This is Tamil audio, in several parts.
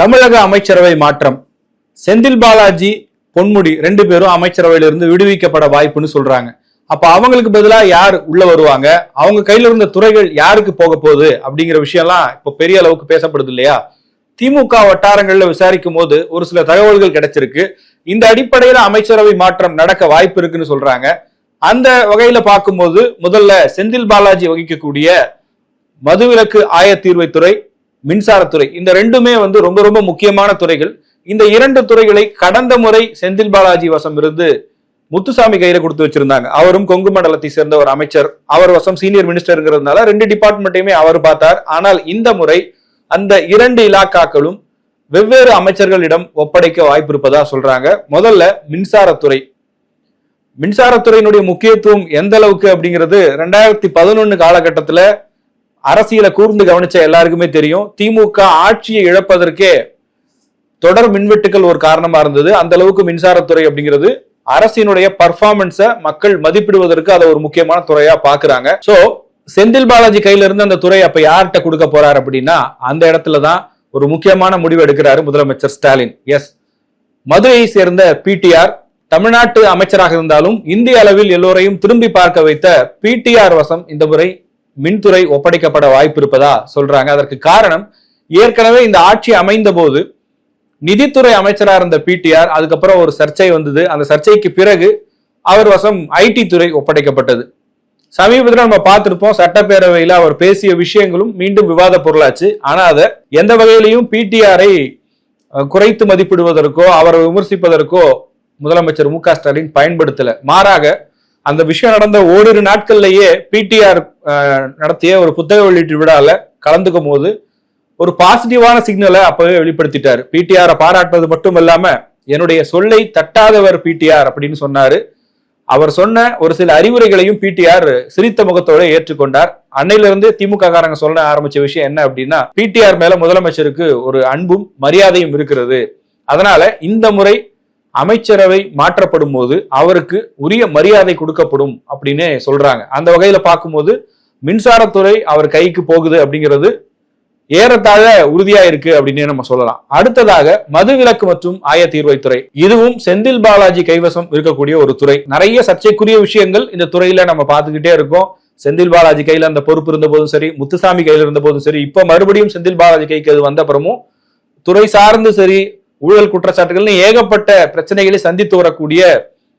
தமிழக அமைச்சரவை மாற்றம். செந்தில் பாலாஜி பொன்முடி ரெண்டு பேரும் அமைச்சரவையிலிருந்து விடுவிக்கப்பட வாய்ப்புன்னு சொல்றாங்க. அப்ப அவங்களுக்கு பதிலா யார் உள்ள வருவாங்க? அவங்க கையில இருந்த துறைகள் யாருக்கு போக போகுது? அப்படிங்கிற விஷயம்லாம் இப்போ பெரிய அளவுக்கு பேசப்படுது இல்லையா? திமுக வட்டாரங்கள்ல விசாரிக்கும் போது ஒரு சில தகவல்கள் கிடைச்சிருக்கு. இந்த அடிப்படையில அமைச்சரவை மாற்றம் நடக்க வாய்ப்பு இருக்குன்னு சொல்றாங்க. அந்த வகையில பார்க்கும்போது முதல்ல செந்தில் பாலாஜி வகிக்கக்கூடிய மதுவிலக்கு ஆயத்தீர்வைத்துறை மின்சாரத்துறை. இந்த ரெண்டுமே வந்து ரொம்ப ரொம்ப முக்கியமான துறைகள். இந்த இரண்டு துறைகளை கடந்த முறை செந்தில் பாலாஜி வசம் இருந்து முத்துசாமி கையில கொடுத்து வச்சிருந்தாங்க. அவரும் கொங்கு மண்டலத்தை சேர்ந்த ஒரு அமைச்சர். அவர் வசம் சீனியர் மினிஸ்டர்ங்கிறதுனால ரெண்டு டிபார்ட்மெண்ட்டையுமே அவர் பார்த்தார். ஆனால் இந்த முறை அந்த இரண்டு இலாக்காக்களும் வெவ்வேறு அமைச்சர்களிடம் ஒப்படைக்க வாய்ப்பு இருப்பதா சொல்றாங்க. முதல்ல மின்சாரத்துறை. மின்சாரத்துறையினுடைய முக்கியத்துவம் எந்த அளவுக்கு அப்படிங்கிறது ரெண்டாயிரத்தி பதினொன்னு காலகட்டத்துல அரசியலை கூர்ந்து கவனிச்ச எல்லாருக்குமே தெரியும். திமுக ஆட்சியை இழப்பதற்கே தொடர் மின்வெட்டுகள் ஒரு காரணமா இருந்தது. அந்த அளவுக்கு மின்சாரத்துறை அப்படிங்கிறது அரசினுடைய பர்ஃபார்மன்ஸை மக்கள் மதிப்பிடுவதற்கு அதை ஒரு முக்கியமான துறையா பாக்குறாங்க. சோ செந்தில் பாலாஜி கையில இருந்து அந்த துறை அப்ப யார்கிட்ட கொடுக்க போறாரு அப்படின்னா அந்த இடத்துல தான் ஒரு முக்கியமான முடிவு எடுக்கிறாரு முதலமைச்சர் ஸ்டாலின். எஸ் மதுரையை சேர்ந்த பிடிஆர் தமிழ்நாட்டு அமைச்சராக இருந்தாலும் இந்திய அளவில் எல்லோரையும் திரும்பி பார்க்க வைத்த பிடிஆர் வசம் இந்த முறை மின்துறை ஒப்படைக்கப்பட வாய்ப்பு இருப்பதா சொல்றாங்க. அதற்கு காரணம் ஏற்கனவே இந்த ஆட்சி அமைந்த போது நிதித்துறை அமைச்சராக இருந்த பிடிஆர் அதுக்கப்புறம் ஒரு சர்ச்சை வந்தது. அந்த சர்ச்சைக்கு பிறகு அவர் வசம் ஐடி துறை ஒப்படைக்கப்பட்டது. சமீபத்தில் நம்ம பார்த்திருப்போம் சட்டப்பேரவையில் அவர் பேசிய விஷயங்களும் மீண்டும் விவாத பொருளாச்சு. ஆனா அதை எந்த வகையிலையும் பிடிஆரை குறைத்து மதிப்பிடுவதற்கோ அவரை விமர்சிப்பதற்கோ முதலமைச்சர் மு க ஸ்டாலின் பயன்படுத்தல. மாறாக அந்த விஷயம் நடந்த ஓரிரு நாட்கள்லயே பிடிஆர் நடத்திய ஒரு புத்தக வெளியீட்டு விழாவில் கலந்துக்கும் போது ஒரு பாசிட்டிவான சிக்னலை அப்பவே வெளிப்படுத்திட்டார். பிடிஆரை பாராட்டினது மட்டும் இல்லாம என்னுடைய சொல்லை தட்டாதவர் பிடிஆர் அப்படின்னு சொன்னாரு. அவர் சொன்ன ஒரு சில அறிவுரைகளையும் பிடிஆர் சிரித்த முகத்தோட ஏற்றுக்கொண்டார். அன்னையிலிருந்து திமுககாரங்க திமுக காரங்க சொல்ல ஆரம்பிச்ச விஷயம் என்ன அப்படின்னா பிடிஆர் மேல முதலமைச்சருக்கு ஒரு அன்பும் மரியாதையும் இருக்கிறது. அதனால இந்த முறை அமைச்சரவை மாற்றப்படும் போது அவருக்கு உரிய மரியாதை கொடுக்கப்படும் அப்படின்னு சொல்றாங்க. அந்த வகையில பார்க்கும்போது மின்சாரத்துறை அவர் கைக்கு போகுது அப்படிங்கிறது ஏறத்தாழ உறுதியா இருக்கு அப்படின்னு நம்ம சொல்லலாம். அடுத்ததாக மதுவிலக்கு மற்றும் ஆயத்தீர்வைத்துறை. இதுவும் செந்தில் பாலாஜி கைவசம் இருக்கக்கூடிய ஒரு துறை. நிறைய சர்ச்சைக்குரிய விஷயங்கள் இந்த துறையில நம்ம பார்த்துக்கிட்டே இருக்கோம். செந்தில் பாலாஜி கையில அந்த பொறுப்பு இருந்த போதும் சரி முத்துசாமி கையில இருந்த போதும் சரி இப்ப மறுபடியும் செந்தில் பாலாஜி கைக்கு அது வந்த அப்புறமும் துறை சார்ந்து சரி ஊழல் குற்றச்சாட்டுகள்னு ஏகப்பட்ட பிரச்சனைகளை சந்தித்து வரக்கூடிய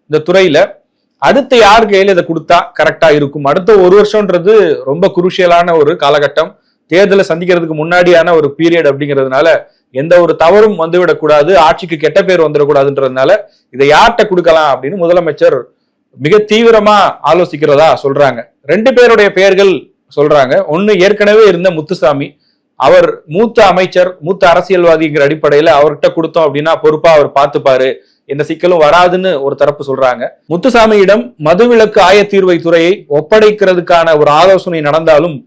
இந்த துறையில அடுத்து யார் கையில இதை கொடுத்தா கரெக்டா இருக்கும்? அடுத்த ஒரு வருஷம்ன்றது ரொம்ப குருஷியலான ஒரு காலகட்டம். தேர்தலை சந்திக்கிறதுக்கு முன்னாடியான ஒரு பீரியட் அப்படிங்கிறதுனால எந்த ஒரு தவறும் வந்துவிடக்கூடாது ஆட்சிக்கு கெட்ட பேர் வந்துடக்கூடாதுன்றதுனால இதை யார்கிட்ட கொடுக்கலாம் அப்படின்னு முதலமைச்சர் மிக தீவிரமா ஆலோசிக்கிறதா சொல்றாங்க. ரெண்டு பேருடைய பெயர்கள் சொல்றாங்க. ஒன்னு ஏற்கனவே இருந்த முத்துசாமி அவர் மூத்த அமைச்சர் மூத்த அரசியல்வாதிங்கிற அடிப்படையில அவர்கிட்ட கொடுத்தோம் அப்படின்னா பொறுப்பா அவர் பார்த்துப்பாரு. எந்த சிக்கலும் வராதுன்னு ஒரு தரப்பு சொல்றாங்க. முத்துசாமியிடம் மதுவிலக்கு ஆயத்தீர்வை துறையை ஒப்படைக்கிறதுக்கான ஒரு ஆலோசனை நடந்தாலும்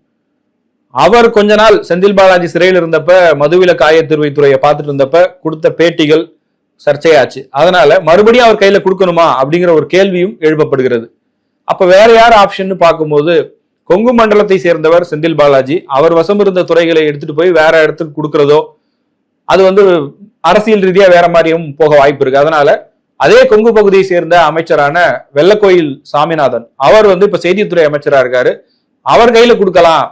அவர் கொஞ்ச நாள் செந்தில் பாலாஜி சிறையில் இருந்தப்ப மதுவிலக்கு ஆயத்தீர்வை துறையை பார்த்துட்டு இருந்தப்ப கொடுத்த பேட்டிகள் சர்ச்சையாச்சு. அதனால மறுபடியும் அவர் கையில கொடுக்கணுமா அப்படிங்கிற ஒரு கேள்வியும் எழுப்பப்படுகிறது. அப்ப வேற யார் ஆப்ஷன் பார்க்கும்போது கொங்கு மண்டலத்தை சேர்ந்தவர் செந்தில் பாலாஜி. அவர் வசம் இருந்த துறைகளை எடுத்துட்டு போய் வேற இடத்துக்கு கொடுக்கறதோ அது வந்து அரசியல் ரீதியா வேற மாதிரியும் போக வாய்ப்பு இருக்கு. அதனால அதே கொங்கு பகுதியை சேர்ந்த அமைச்சரான வெள்ளக்கோயில் சாமிநாதன் அவர் வந்து இப்ப செய்தித்துறை அமைச்சரா இருக்காரு. அவர் கையில கொடுக்கலாம்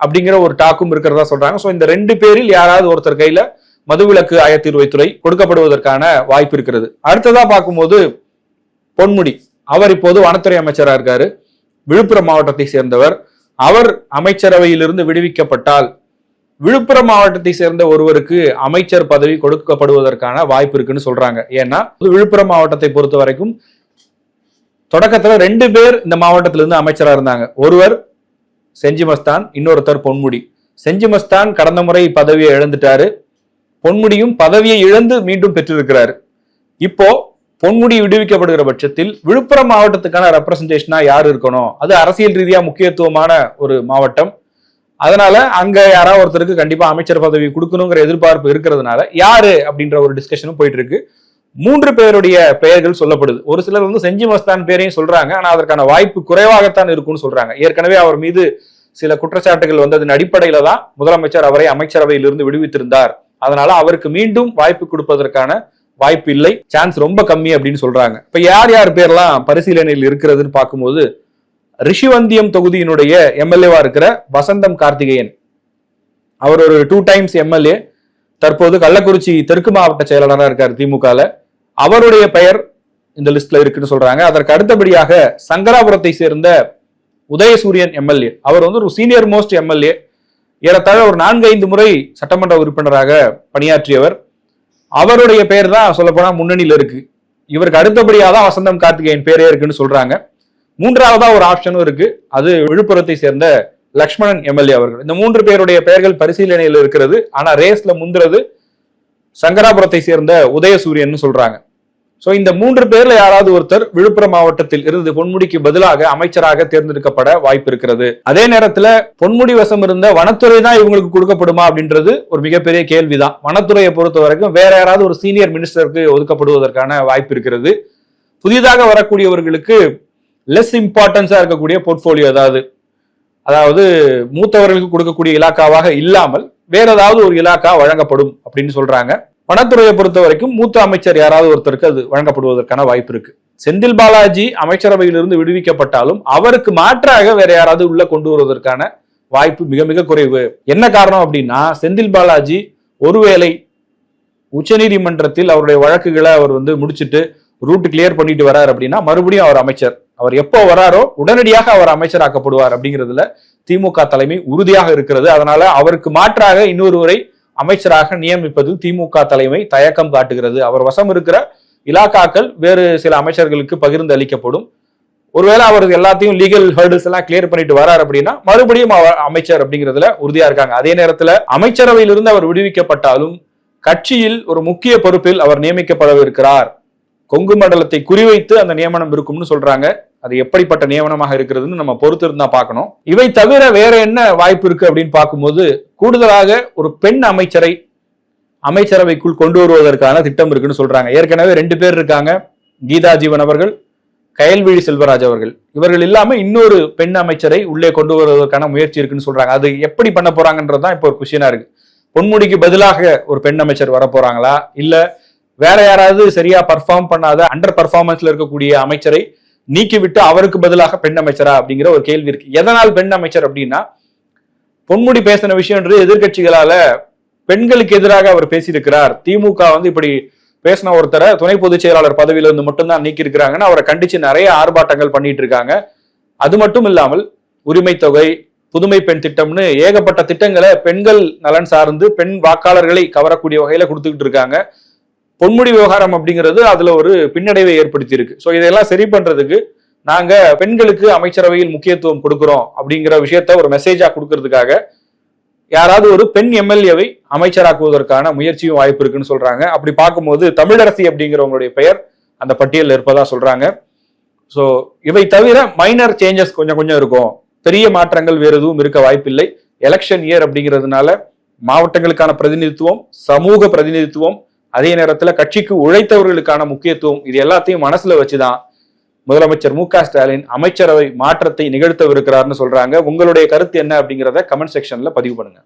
அப்படிங்கிற ஒரு டாக்கும் இருக்கிறதா சொல்றாங்க. சோ இந்த ரெண்டு பேரில் யாராவது ஒருத்தர் கையில மதுவிலக்கு ஆயத்தீர்வைத்துறை கொடுக்கப்படுவதற்கான வாய்ப்பு இருக்கிறது. அடுத்ததா பார்க்கும்போது பொன்முடி. அவர் இப்போது வனத்துறை அமைச்சரா இருக்காரு. விழுப்புரம் மாவட்டத்தை சேர்ந்தவர். அவர் அமைச்சரவையிலிருந்து விடுவிக்கப்பட்டால் விழுப்புரம் மாவட்டத்தை சேர்ந்த ஒருவருக்கு அமைச்சர் பதவி கொடுக்கப்படுவதற்கான வாய்ப்பு இருக்குன்னு சொல்றாங்க. ஏன்னா விழுப்புரம் மாவட்டத்தை பொறுத்த வரைக்கும் தொடக்கத்துல ரெண்டு பேர் இந்த மாவட்டத்திலிருந்து அமைச்சரா இருந்தாங்க. ஒருவர் செஞ்சி மஸ்தான் இன்னொருத்தர் பொன்முடி. செஞ்சி மஸ்தான் கடந்த முறை பதவியை இழந்துட்டாரு. பொன்முடியும் பதவியை இழந்து மீண்டும் பெற்றிருக்கிறாரு. இப்போ பொன்முடி விடுவிக்கப்படுகிற பட்சத்தில் விழுப்புரம் மாவட்டத்துக்கான ரெப்ரசன்டேஷனா யார் இருக்கணும்? அது அரசியல் ரீதியா முக்கியத்துவமான ஒரு மாவட்டம். அதனால அங்க யாராவது ஒருத்தருக்கு கண்டிப்பா அமைச்சர் பதவி கொடுக்கணுங்கிற எதிர்பார்ப்பு இருக்கிறதுனால யாரு அப்படின்ற ஒரு டிஸ்கஷனும் போயிட்டு இருக்கு மூன்று பேருடைய பெயர்கள் சொல்லப்படுது. ஒரு சிலர் வந்து செஞ்சி மஸ்தான் பேரையும் சொல்றாங்க. ஆனா அதற்கான வாய்ப்பு குறைவாகத்தான் இருக்கும்னு சொல்றாங்க. ஏற்கனவே அவர் மீது சில குற்றச்சாட்டுகள் வந்ததன் அடிப்படையில தான் முதலமைச்சர் அவரை அமைச்சரவையிலிருந்து விடுவித்திருந்தார். அதனால அவருக்கு மீண்டும் வாய்ப்பு கொடுப்பதற்கான வாய்ப்பு இல்லை. சான்ஸ் ரொம்ப கம்மி அப்படின்னு சொல்றாங்க. இப்ப யார் யார் பேர்லாம் பரிசீலனையில் இருக்கிறதுன்னு பார்க்கும்போது ரிஷிவந்தியம் தொகுதியினுடைய எம்எல்ஏவா இருக்கிற வசந்தம் கார்த்திகேயன். அவர் ஒரு டூ டைம்ஸ் எம்எல்ஏ. தற்போது கள்ளக்குறிச்சி தெற்கு மாவட்ட செயலாளராக இருக்கார் திமுகல. அவருடைய பெயர் இந்த லிஸ்ட்ல இருக்குன்னு சொல்றாங்க. அதற்கு அடுத்தபடியாக சங்கராபுரத்தை சேர்ந்த உதயசூரியன் எம்எல்ஏ. அவர் வந்து ஒரு சீனியர் மோஸ்ட் எம்எல்ஏ. ஏறத்தாழ ஒரு நான்கு ஐந்து முறை சட்டமன்ற உறுப்பினராக பணியாற்றியவர். அவருடைய பெயர் தான் சொல்லப்போனா முன்னணியில் இருக்கு. இவருக்கு அடுத்தபடியாக தான் வசந்தம் கார்த்திகேயன் பேரே இருக்குன்னு சொல்றாங்க. மூன்றாவதா ஒரு ஆப்ஷனும் இருக்கு. அது விழுப்புரத்தை சேர்ந்த லக்ஷ்மணன் எம்எல்ஏ அவர்கள். இந்த மூன்று பேருடைய பெயர்கள் பரிசீலனையில் இருக்கிறது. ஆனா ரேஸ்ல முந்துறது சங்கராபுரத்தை சேர்ந்த உதயசூரியன் சொல்றாங்க. சோ இந்த மூன்று பேர்ல யாராவது ஒருத்தர் விழுப்புரம் மாவட்டத்தில் இருந்து பொன்முடிக்கு பதிலாக அமைச்சராக தேர்ந்தெடுக்கப்பட வாய்ப்பு இருக்கிறது. அதே நேரத்துல பொன்முடி வசம் இருந்த வனத்துறை தான் இவங்களுக்கு கொடுக்கப்படுமா அப்படின்றது ஒரு மிகப்பெரிய கேள்விதான். வனத்துறையை பொறுத்த வரைக்கும் வேற யாராவது ஒரு சீனியர் மினிஸ்டருக்கு ஒதுக்கப்படுவதற்கான வாய்ப்பு இருக்கிறது. புதிதாக வரக்கூடியவர்களுக்கு லெஸ் இம்பார்ட்டன்ஸா இருக்கக்கூடிய போர்ட்போலியோ அதாவது அதாவது மூத்தவர்களுக்கு கொடுக்கக்கூடிய இலாக்காவாக இல்லாமல் வேற ஏதாவது ஒரு இலாக்கா வழங்கப்படும் அப்படின்னு சொல்றாங்க. வனத்துறையை பொறுத்த வரைக்கும் மூத்த அமைச்சர் யாராவது ஒருத்தருக்கு அது வழங்கப்படுவதற்கான வாய்ப்பு இருக்கு. செந்தில் பாலாஜி அமைச்சரவையிலிருந்து விடுவிக்கப்பட்டாலும் அவருக்கு மாற்றாக வேற யாராவது உள்ள கொண்டு வருவதற்கான வாய்ப்பு மிக மிக குறைவு. என்ன காரணம் அப்படின்னா செந்தில் பாலாஜி ஒருவேளை உச்சநீதிமன்றத்தில் அவருடைய வழக்குகளை அவர் வந்து முடிச்சுட்டு ரூட் கிளியர் பண்ணிட்டு வராரு அப்படின்னா மறுபடியும் அவர் அமைச்சர் அவர் எப்போ வராரோ உடனடியாக அவர் அமைச்சராக்கப்படுவார் அப்படிங்கிறதுல திமுக தலைமை உறுதியாக இருக்கிறது. அதனால அவருக்கு மாற்றாக இன்னொருவரை அமைச்சராக நியமிப்பதில் திமுக தலைமை தயக்கம் காட்டுகிறது. அவர் வசம் இருக்கிற இலாக்காக்கள் வேறு சில அமைச்சர்களுக்கு பகிர்ந்து அளிக்கப்படும். ஒருவேளை அவர் எல்லாத்தையும் லீகல் ஹேர்டில்ஸ் எல்லாம் கிளியர் பண்ணிட்டு வரார் அப்படின்னா மறுபடியும் அவர் அமைச்சர் அப்படிங்கிறதுல உறுதியா இருக்காங்க. அதே நேரத்துல அமைச்சரவையிலிருந்து அவர் விடுவிக்கப்பட்டாலும் கட்சியில் ஒரு முக்கிய பொறுப்பில் அவர் நியமிக்கப்படவிருக்கிறார். கொங்கு மண்டலத்தை குறிவைத்து அந்த நியமனம் இருக்கும்னு சொல்றாங்க. அது எப்படிப்பட்ட நியமனமாக இருக்கிறதுன்னு நம்ம பொறுத்து இருந்தா பார்க்கணும். இவை தவிர வேற என்ன வாய்ப்பு இருக்கு அப்படின்னு பார்க்கும்போது கூடுதலாக ஒரு பெண் அமைச்சரை அமைச்சரவைக்குள் கொண்டு வருவதற்கான திட்டம் இருக்குன்னு சொல்றாங்க. ஏற்கனவே ரெண்டு பேர் இருக்காங்க. கீதா ஜீவன் அவர்கள் கயல்விழி செல்வராஜ் அவர்கள். இவர்கள் இல்லாம இன்னொரு பெண் அமைச்சரை உள்ளே கொண்டு வருவதற்கான முயற்சி இருக்குன்னு சொல்றாங்க. அது எப்படி பண்ண போறாங்கன்றதுதான் இப்போ ஒரு கொஸ்டினா இருக்கு. பொன்முடிக்கு பதிலாக ஒரு பெண் அமைச்சர் வர போறாங்களா இல்ல வேற யாராவது சரியா பர்ஃபார்ம் பண்ணாத அண்டர் பர்ஃபார்மன்ஸ்ல இருக்கக்கூடிய அமைச்சரை நீக்கிவிட்டு அவருக்கு பதிலாக பெண் அமைச்சரா அப்படிங்கிற ஒரு கேள்வி இருக்கு. எதனால் பெண் அமைச்சர் அப்படின்னா பொன்முடி பேசின விஷயம்ன்றது எதிர்கட்சிகளால பெண்களுக்கு எதிராக அவர் பேசியிருக்கிறார். திமுக வந்து இப்படி பேசின ஒருத்தரை துணை பொதுச் செயலாளர் பதவியில இருந்து மட்டும்தான் நீக்கி இருக்கிறாங்கன்னு அவரை கண்டிச்சு நிறைய ஆர்ப்பாட்டங்கள் பண்ணிட்டு இருக்காங்க அது மட்டும் இல்லாமல் உரிமை தொகை புதுமை பெண் திட்டம்னு ஏகப்பட்ட திட்டங்களை பெண்கள் நலன் சார்ந்து பெண் வாக்காளர்களை கவரக்கூடிய வகையில கொடுத்துக்கிட்டு இருக்காங்க. பொன்முடி விவகாரம் அப்படிங்கிறது அதுல ஒரு பின்னடைவை ஏற்படுத்தி இருக்கு ஸோ இதெல்லாம் சரி பண்றதுக்கு நாங்க பெண்களுக்கு அமைச்சரவையில் முக்கியத்துவம் கொடுக்கிறோம் அப்படிங்கிற விஷயத்த ஒரு மெசேஜா கொடுக்கறதுக்காக யாராவது ஒரு பெண் எம்எல்ஏவை அமைச்சராக்குவதற்கான முயற்சியும் வாய்ப்பு இருக்குன்னு சொல்றாங்க. அப்படி பார்க்கும்போது தமிழரசி அப்படிங்கிறவங்களுடைய பெயர் அந்த பட்டியலில் இருப்பதா சொல்றாங்க. ஸோ இவை தவிர மைனர் சேஞ்சஸ் கொஞ்சம் கொஞ்சம் இருக்கும். பெரிய மாற்றங்கள் வேறு எதுவும் இருக்க வாய்ப்பில்லை. எலெக்ஷன் இயர் அப்படிங்கிறதுனால மாவட்டங்களுக்கான பிரதிநிதித்துவம் சமூக பிரதிநிதித்துவம் அதே நேரத்துல கட்சிக்கு உழைத்தவர்களுக்கான முக்கியத்துவம் இது எல்லாத்தையும் மனசுல வச்சுதான் முதலமைச்சர் மு க ஸ்டாலின் அமைச்சரவை மாற்றத்தை நிகழ்த்தவிருக்கிறார்னு சொல்றாங்க. உங்களுடைய கருத்து என்ன அப்படிங்கிறத கமெண்ட் செக்ஷன்ல பதிவு பண்ணுங்க.